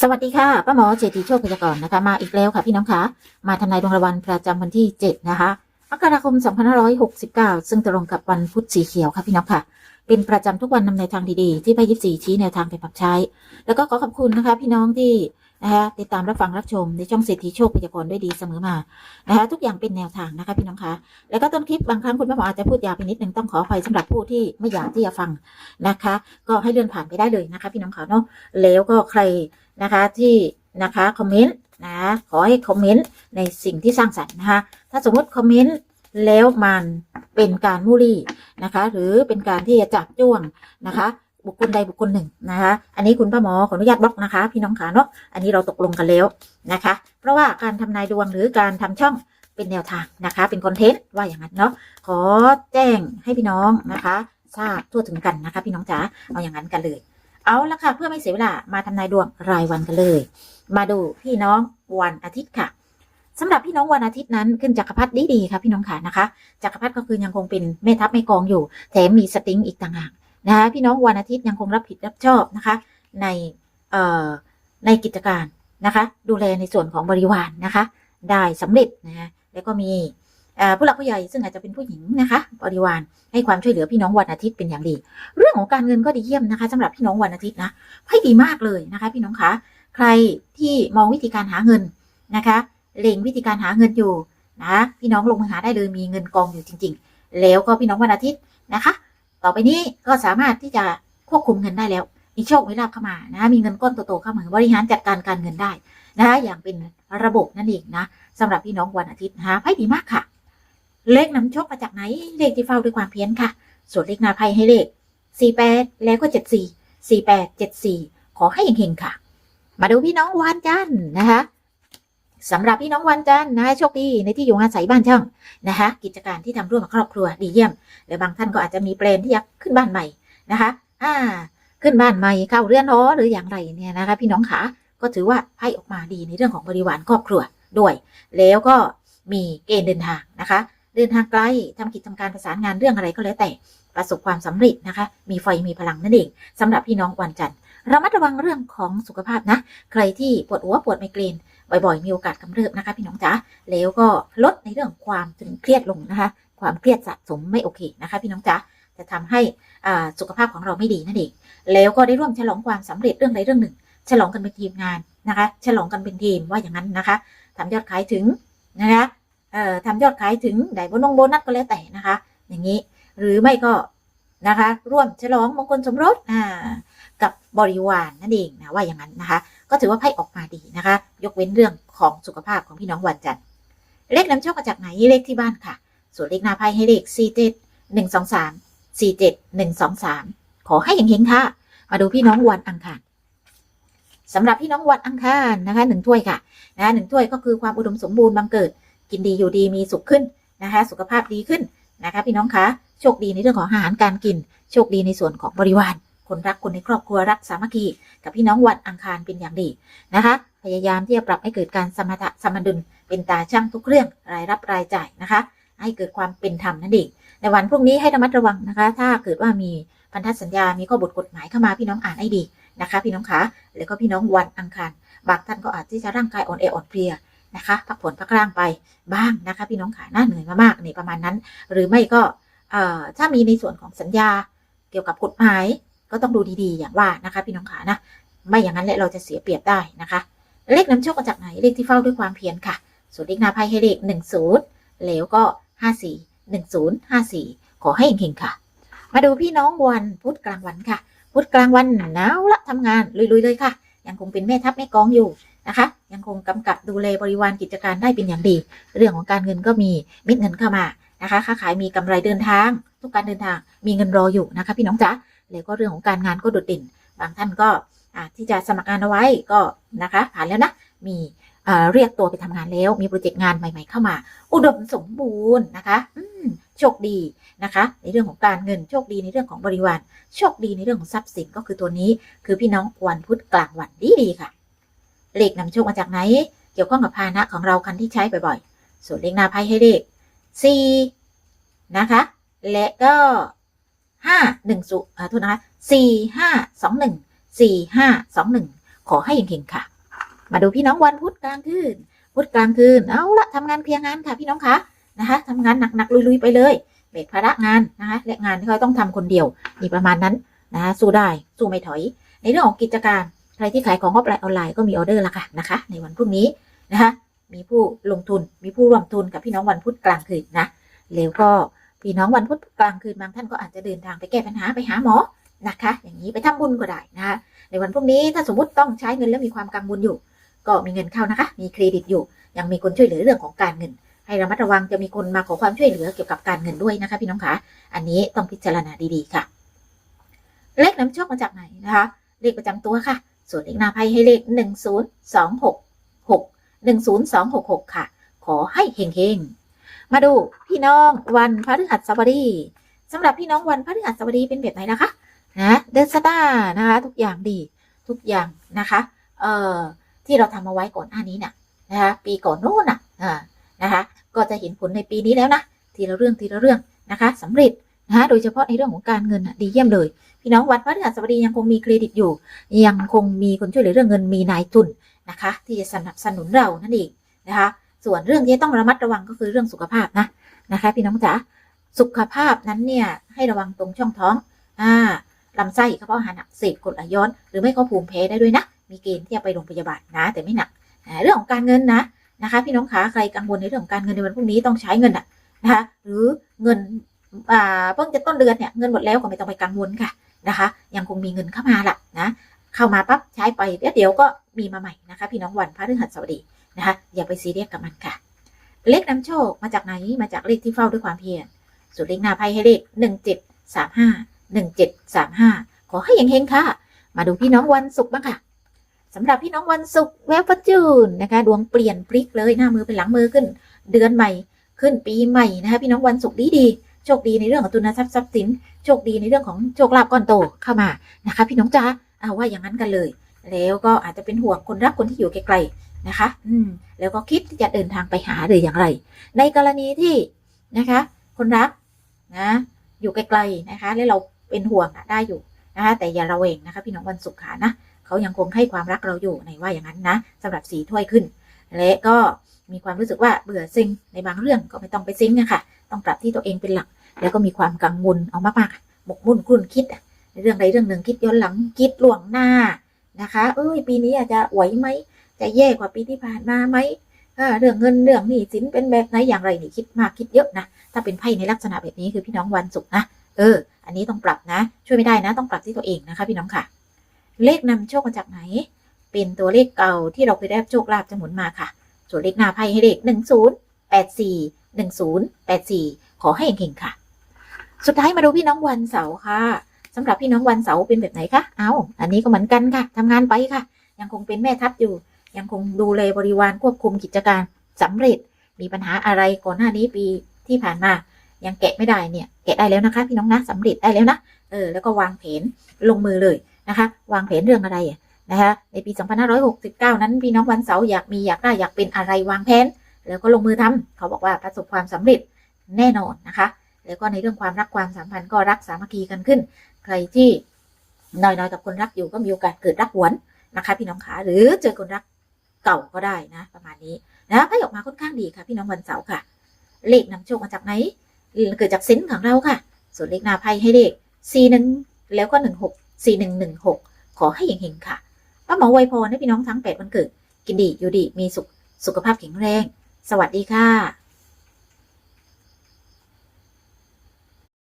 สวัสดีค่ะป้าหมอเจติโชคพยากรณ์นะคะ มาอีกแล้วค่ะพี่น้องคะมาทำนายดวงรางวัลประจำวันที่ 7 นะคะมกราคม 2569 ซึ่งตรงกับวันพุธสีเขียวค่ะพี่น้องค่ะ เป็นประจำทุกวันนำในทางดีๆ ที่พ่ยิปซีชี้แนวทางไปปรับใช้ แล้วก็ขอขอบคุณนะคะ พี่น้องที่นะคะติดตามรับฟังรับชมในช่องเศรษฐีโชคพยากรณ์ด้วยดีเสมอมานะคะทุกอย่างเป็นแนวทางนะคะพี่น้องคะแล้วก็ต้นคลิปบางครั้งคุณป้าหมออาจจะพูดยาวไปนิดนึงต้องขออภัยสำหรับผู้ที่ไม่อยากที่จะฟังนะคะ ก็ให้เลื่อนผ่านไปได้เลยนะคะ พี่น้องคะเนาะแล้วก็ใคร นะคะที่นะคะคอมเมนต์นะขอให้คอมเมนต์ในสิ่งที่สร้างสรรค์นะคะถ้าสมมติคอมเมนต์แล้วมันเป็นการมูลี่นะคะ หรือเป็นการที่จะจับจ้วงนะคะ บุคคลใดบุคคลหนึ่งนะคะ อันนี้คุณป้าหมอขออนุญาตบล็อกนะคะ พี่น้องขาเนาะอันนี้เราตกลงกันแล้วนะคะ เพราะว่าการทำนายดวงหรือการทำช่องเป็นแนวทางนะคะ เป็นคอนเทนต์ว่าอย่างนั้นเนาะขอแจ้งให้พี่น้องนะคะทราบทั่วถึงกันนะคะ พี่น้องจ๋าเอาอย่างนั้นกันเลย เอาละค่ะ เพื่อไม่เสียเวลามาทำนายดวงรายวันกันเลย มาดูพี่น้องวันอาทิตย์ค่ะสำหรับพี่น้องวันอาทิตย์นั้นขึ้นจักรพรรดิดีๆค่ะพี่น้องค่ะนะคะจักรพรรดิก็คือยังคงเป็นแม่ทัพแม่กองอยู่ แถมมีสติงอีกต่างหากนะคะพี่น้องวันอาทิตย์ยังคงรับผิดรับชอบนะคะ ในเอ่อในกิจการนะคะ ดูแลในส่วนของบริวารนะคะ ได้สำเร็จนะแล้วก็มี ผู้หลักผู้ใหญ่ซึ่งอาจจะเป็นผู้หญิงนะคะบริวารให้ความช่วยเหลือพี่น้องวันอาทิตย์เป็นอย่างดี เรื่องของการเงินก็ดีเยี่ยมนะคะสำหรับพี่น้องวันอาทิตย์นะไพ่ดีมากเลยนะคะ พี่น้องคะใครที่มองวิธีการหาเงินนะคะเล็งวิธีการหาเงินอยู่นะพี่น้องลงมือหาได้เลยมีเงินกองอยู่จริง ๆ แล้วก็พี่น้องวันอาทิตย์นะคะ ต่อไปนี้ก็สามารถที่จะควบคุมเงินได้แล้วมีโชคมีลาภเข้ามานะมีเงินก้อนโตๆเข้ามาบริหารจัดการการเงินได้นะคะอย่างเป็นระบบนั่นเองนะสำหรับพี่น้องวันอาทิตย์นะคะไพ่ดีมากค่ะ เลขนำโชคมาจากไหน เลขที่เฝ้าด้วยความเพียรค่ะ ส่วนเลขนาไพ่ให้เลข 48 แล้วก็ 74 48 74 ขอให้เฮงๆค่ะ มาดูพี่น้องวันจันทร์นะคะสำหรับพี่น้องวันจันทร์นะคะโชคดีในที่อยู่อาศัยบ้านช่องนะคะกิจการที่ทำร่วมกับครอบครัวดีเยี่ยมหรือบางท่านก็อาจจะมีแปลนที่อยากขึ้นบ้านใหม่นะคะอ่าขึ้นบ้านใหม่เข้าเรือนหอหรืออย่างไรเนี่ยนะคะพี่น้องขาก็ถือว่าไพ่ออกมาดีในเรื่องของบริวารครอบครัวด้วย แล้วก็มีเกณฑ์เดินทางนะคะ เดินทางไกลทำกิจทำการประสานงานเรื่องอะไรก็แล้วแต่ประสบความสำเร็จนะคะ มีไฟมีพลังนั่นเองสำหรับพี่น้องวันจันทร์ระมัดระวังเรื่องของสุขภาพนะ ใครที่ปวดหัวปวดไมเกรนบ่อยๆ มีโอกาสกำเริบนะคะ พี่น้องจ๋าแล้วก็ลดในเรื่องความตึงเครียดลงนะคะ ความเครียดสะสมไม่โอเคนะคะ พี่น้องจ๋าจะทำให้อ่าสุขภาพของเราไม่ดีนั่นเองแล้วก็ได้ร่วมฉลองความสำเร็จเรื่องใดเรื่องหนึ่ง ฉลองกันเป็นทีมงานนะคะ ฉลองกันเป็นทีมว่าอย่างนั้นนะคะทำยอดขายถึงนะคะ เอ่อทำยอดขายถึงได้โบนงโบนัสก็แล้วแต่นะคะ อย่างนี้หรือไม่ก็นะคะ ร่วมฉลองมงคลสมรสอ่ากับบริวารนั่นเองนะว่าอย่างนั้นนะคะ ก็ถือว่าไพ่ออกมาดีนะคะ ยกเว้นเรื่องของสุขภาพของพี่น้องวันจันทร์เลขนำโชคมาจากไหนเลขที่บ้านค่ะ ส่วนเลขหน้าไพ่ให้เลข4 7 1 2 3 4 7 1 2 3ขอให้เฮงๆค่ะ มาดูพี่น้องวันอังคารสำหรับพี่น้องวันอังคารนะคะหนึ่งถ้วยค่ะนะหนึ่งถ้วยก็คือความอุดมสมบูรณ์บังเกิด กินดีอยู่ดีมีสุขขึ้นนะคะ สุขภาพดีขึ้นนะคะ พี่น้องคะโชคดีในเรื่องของอาหารการกิน โชคดีในส่วนของบริวาร คนรักคนในครอบครัวรักสามัคคีกับพี่น้องวันอังคารเป็นอย่างดีนะคะ พยายามที่จะปรับให้เกิดการสมถสมดุลเป็นตาช่างทุกเรื่องรายรับรายจ่ายนะคะ ให้เกิดความเป็นธรรมนั่นเองในวันพรุ่งนี้ให้ระมัดระวังนะคะ ถ้าเกิดว่ามีพันธสัญญา มีข้อบทกฎหมายเข้ามาพี่น้องอ่านให้ดีนะคะ พี่น้องคะแล้วก็พี่น้องวันอังคารบางท่านก็อาจที่จะร่างกายอ่อนแออ่อนเพลีย นะคะ พักผ่อนพักร่างไปบ้างนะคะ พี่น้องขาหน้าเหนื่อยมากๆในประมาณนั้น หรือไม่ก็เอ่อถ้ามีในส่วนของสัญญาเกี่ยวกับกฎหมายก็ต้องดูดีๆ อย่างว่านะคะ พี่น้องขานะ ไม่อย่างนั้นแหละเราจะเสียเปรียบได้นะคะ เลขนำโชคมาจากไหนเลขที่เฝ้าด้วยความเพียรค่ะส่วนเลขหน้าไพ่ให้เลขหนึ่งศูนย์แล้วก็ห้าสี่หนึ่งศูนย์ห้าสี่ขอให้เฮงๆค่ะ มาดูพี่น้องวันพุธกลางวันค่ะ พุธกลางวันหนาวละทำงานลุยๆเลยค่ะยังคงเป็นแม่ทัพแม่กองอยู่นะคะ ยังคงกำกับดูแลบริวารกิจการได้เป็นอย่างดี เรื่องของการเงินก็มีม็ดเงินเข้ามานะคะค้าขายมีกำไรเดินทาง ทุกการเดินทางมีเงินรออยู่นะคะพี่น้องจ๊ะแล้วก็เรื่องของการงานก็โดดเด่น บางท่านก็ที่จะสมัครงานเอาไว้ก็นะคะผ่านแล้วนะมีเรียกตัวไปทำงานแล้ว มีโปรเจกต์งานใหม่ ๆเข้ามา อุดมสมบูรณ์นะคะอืโชคดีนะคะ ในเรื่องของการเงินโชคดีในเรื่องของบริวารโชคดีในเรื่องของทรัพย์สินก็คือตัวนี้ คือพี่น้องวันพุธกลางวันดีๆค่ะ เลขนำโชคมาจากไหน เกี่ยวข้องกับพาหนะของเราคันที่ใช้บ่อยๆ ส่วนเลขหน้าไพ่ให้เลขสี่นะคะ และก็ห้าหนึ่งสุอ่าโทษนะคะสี่ห้าสองหนึ่งสี่ห้าสองหนึ่งขอให้เฮงๆค่ะ มาดูพี่น้องวันพุธกลางคืนพุธกลางคืนเอาละทำงานเคลียร์งานค่ะพี่น้องคะนะคะทำงานหนักๆลุยๆไปเลยเบรกภาระงานนะคะและงานที่เขาต้องทำคนเดียวมีประมาณนั้นนะคะสู้ได้สู้ไม่ถอย ในเรื่องของกิจการ ใครที่ขายของออฟไลน์ออนไลน์ก็มีออเดอร์ละค่ะนะคะ ในวันพรุ่งนี้นะคะมีผู้ลงทุนมีผู้ร่วมทุนกับพี่น้องวันพุธกลางคืนนะแล้วก็พี่น้องวันพุธกลางคืนบางท่านก็อาจจะเดินทางไปแก้ปัญหาไปหาหมอนะคะ อย่างนี้ไปทำบุญก็ได้นะคะในวันพรุ่งนี้ถ้าสมมติต้องใช้เงินแล้วมีความกังวลอยู่ ก็มีเงินเข้านะคะ มีเครดิตอยู่ ยังมีคนช่วยเหลือเรื่องของการเงิน ให้ระมัดระวังจะมีคนมาขอความช่วยเหลือเกี่ยวกับการเงินด้วยนะคะพี่น้องคะอันนี้ต้องพิจารณาดีๆค่ะ เลขน้ำโชคมาจากไหนนะคะเลขประจำตัวค่ะ ส่วนเลขหน้าไพ่ให้เลขหนึ่งศูนย์สองหกหกหนึ่งศูนย์สองหกหกค่ะ ขอให้เฮงๆ มาดูพี่น้องวันพฤหัสบดีสำหรับพี่น้องวันพฤหัสบดีเป็นแบบไหนนะคะ นะเดินสตาร์นะคะ ทุกอย่างดีทุกอย่างนะคะ เอ่อที่เราทำเอาไว้ก่อนหน้านี้น่ะนะคะปีก่อนโน้นน่ะนะคะ ก็จะเห็นผลในปีนี้แล้วนะทีละเรื่องทีละเรื่องนะคะสำเร็จ นะคะโดยเฉพาะในเรื่องของการเงินดีเยี่ยมเลย พี่น้องวันพฤหัสบดียังคงมีเครดิตอยู่ ยังคงมีคนช่วยเหลือเรื่องเงินมีนายทุนนะคะ ที่จะสนับสนุนเรานั่นเองนะคะ ส่วนเรื่องที่ต้องระมัดระวังก็คือเรื่องสุขภาพนะนะคะ พี่น้องจ๋าสุขภาพนั้นเนี่ยให้ระวังตรงช่องท้องอ่าลำไส้กระเพาะอาหารอักเสบกรดไหลย้อน หรือไม่ก็ภูมิแพ้ได้ด้วยนะ มีเกณฑ์ที่จะไปโรงพยาบาลนะ แต่ไม่หนักเรื่องของการเงินนะนะคะ พี่น้องขาใครกังวลในเรื่องของการเงินในวันพรุ่งนี้ต้องใช้เงินอะนะคะหรือเงิน เพิ่งจะต้นเดือนเนี่ยเงินหมดแล้วก็ไม่ต้องไปกังวลค่ะนะคะ ยังคงมีเงินเข้ามาละนะเข้ามาปั๊บใช้ไปเดี๋ยวเดี๋ยวก็มีมาใหม่นะคะ พี่น้องวันพระฤหัสบดีนะคะ อย่าไปซีเรียสกับมันค่ะ เลขนำโชคมาจากไหนมาจากเลขที่เฝ้าด้วยความเพียรส่วนเลขหน้าไพ่ให้เลขหนึ่งเจ็ดสามห้าหนึ่งเจ็ดสามห้าขอให้ยังเฮงค่ะ มาดูพี่น้องวันศุกร์บ้างค่ะสำหรับพี่น้องวันศุกร์แววฟัจูนนะคะ ดวงเปลี่ยนพลิกเลยหน้ามือเป็นหลังมือขึ้น เดือนใหม่ขึ้นปีใหม่นะคะ พี่น้องวันศุกร์ดีดี โชคดีในเรื่องของทุนทรัพย์ทรัพย์สิน โชคดีในเรื่องของโชคลาภก้อนโตเข้ามานะคะ พี่น้องจ้าเอาว่าอย่างนั้นกันเลย แล้วก็อาจจะเป็นห่วงคนรักคนที่อยู่ไกลๆนะคะ อืม แล้วก็คิดที่จะเดินทางไปหาหรืออย่างไร ในกรณีที่นะคะ คนรักนะอยู่ไกลๆนะคะ แล้วเราเป็นห่วงอะได้อยู่นะคะแต่อย่าระเวงนะคะ พี่น้องวันศุกร์ขานะเขายังคงให้ความรักเราอยู่ในว่าอย่างนั้นนะสำหรับสีถ้วยขึ้น และก็มีความรู้สึกว่าเบื่อซิงในบางเรื่องก็ไม่ต้องไปซิงนะคะต้องปรับที่ตัวเองเป็นหลัก แล้วก็มีความกังวลเอามากๆหมกมุ่นคุ่นคิดในเรื่องใดเรื่องหนึ่งคิดย้อนหลังคิดล่วงหน้านะคะ เอ้ย ปีนี้อาจจะไหวไหมจะแย่กว่าปีที่ผ่านมาไหมเรื่องเงินเรื่องหนี้สินเป็นแบบไหนอย่างไรนี่คิดมากคิดเยอะนะถ้าเป็นไพ่ในลักษณะแบบนี้คือพี่น้องวันศุกร์นะเออ อันนี้ต้องปรับนะ ช่วยไม่ได้นะ ต้องปรับที่ตัวเองนะคะ พี่น้องค่ะ เลขนำโชคมาจากไหน เป็นตัวเลขเก่าที่เราเคยได้โชคลาภจะหมุนมาค่ะ ส่วนเลขหน้าไพ่ให้เลขหนึ่งศูนย์แปดสี่หนึ่งศูนย์แปดสี่ขอให้เก่งๆค่ะ สุดท้ายมาดูพี่น้องวันเสาร์ค่ะสำหรับพี่น้องวันเสาร์เป็นแบบไหนคะ เอาอันนี้ก็เหมือนกันค่ะทำงานไปค่ะ ยังคงเป็นแม่ทัพอยู่ ยังคงดูแลบริวารควบคุมกิจการสำเร็จ มีปัญหาอะไรก่อนหน้านี้ปีที่ผ่านมา ยังแกะไม่ได้เนี่ย แกะได้แล้วนะคะ พี่น้องนะสำเร็จได้แล้วนะ เออ แล้วก็วางแผนลงมือเลยนะคะ วางแผนเรื่องอะไรนะคะในปี 2569 นั้นพี่น้องวันเสาร์อยากมีอยากได้อยากเป็นอะไรวางแผน แล้วก็ลงมือทำเขาบอกว่าประสบความสำเร็จแน่นอนนะคะ แล้วก็ในเรื่องความรักความสัมพันธ์ก็รักสามัคคีกันขึ้น ใครที่น้อยๆกับคนรักอยู่ก็มีโอกาสเกิดรักหวนนะคะ พี่น้องขาหรือเจอคนรักเก่าก็ได้นะ ประมาณนี้นะไพ่ออกมาค่อนข้างดีค่ะ พี่น้องวันเสาร์ค่ะ เลขนำโชคมาจากไหนเกิดจากเซนส์ของเราค่ะ ส่วนเลขหน้าไพ่ให้เลข4 1แล้วก็16 4 1 1 6ขอให้เฮงๆค่ะป้าหมอไวยพรให้พี่น้องทั้ง8วันเกิด กินดีอยู่ดีมีสุขสุขภาพแข็งแรง สวัสดีค่ะ